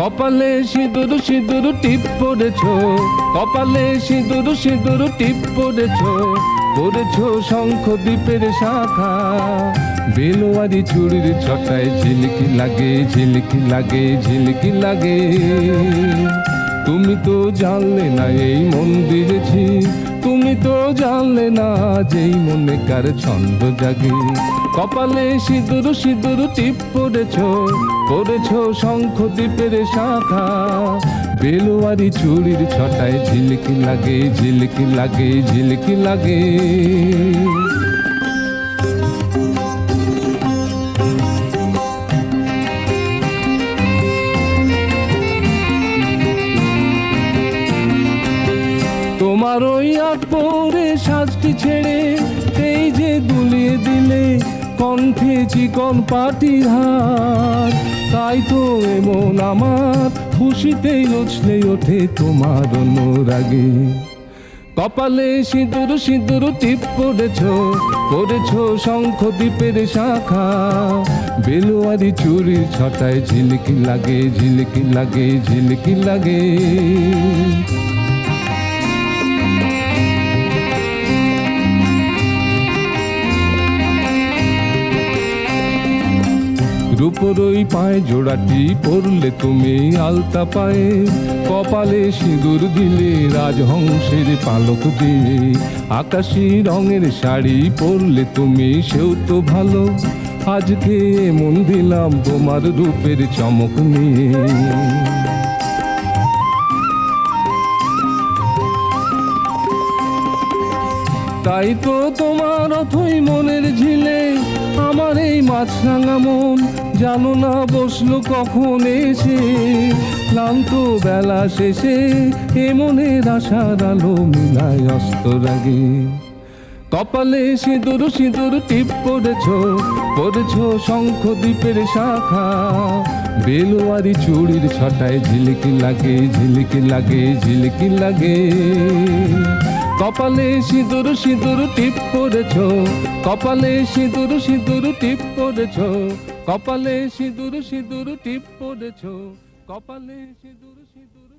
কপালে সিঁদুর সিঁদুর টিপ পড়েছ। কপালে সিঁদুর সিঁদুর টিপ পড়েছ। পড়েছ শঙ্খ দ্বীপের শাখা। বেলোয়ারি চুরির ছটায় ঝিলকি লাগে ঝিলকি লাগে ঝিলকি লাগে। তুমি তো জানলে না এই মন্দিরে ছি তুমি তো জানলে না যেই মনে কার ছন্দ জাগে। কপালে সিঁদুর সিঁদুর টিপ পড়েছ পড়েছ শঙ্খ দ্বীপের শাখা। বেলোয়ারি চুরির ছটায় ঝিলিকি লাগে ঝিলিকি লাগে ঝিলিকি লাগে। তোমার ওই পরে সাজটি ছেড়ে, এই যে দুলিয়ে দিলে কণ্ঠে চিকন পাটির হাত তাই তো এমন আমার খুশিতেই উছলে ওঠে তোমার অনুরাগে। কপালে সিঁদুর সিঁদুর টিপ পড়েছ পড়েছ শঙ্খ দ্বীপের শাখা। বেলোয়ারি চুরি ছটায় ঝিলিকি লাগে ঝিলিকি লাগে, ঝিলকি লাগে। রূপর ওই পায়ে জোড়াটি পরলে তুমি আলতা পায়ে। কপালে সিঁদুর দিলে রাজহংসের পালক দিয়ে। আকাশি রঙের শাড়ি পরলে তুমি সেও তো ভালো। আজকে মন দিলাম তোমার রূপের চমক নিয়ে। তাই তো তোমার অথই মনের ঝিলে, আমার এই মাছরাঙা মন জানো না বসল কখন এসে? ক্লান্ত বেলা শেষে এ মনের আশার আলো মিলায় অস্ত রাগে। কপালে সিঁদুর সিঁদুর টিপ পড়েছ পড়েছ শঙ্খ দ্বীপের শাখা। বেলোয়ারি চুড়ির ছটায় ঝিলিকি লাগে ঝিলিকি লাগে ঝিলিকি লাগে। কপালে সিঁদুর সিঁদুর টিপ পড়েছ, কপালে সিঁদুর সিঁদুর টিপ পড়েছ কপালে সিঁদুর সিঁদুর টিপ পড়েছ। কপালে সিঁদুর সিঁদুর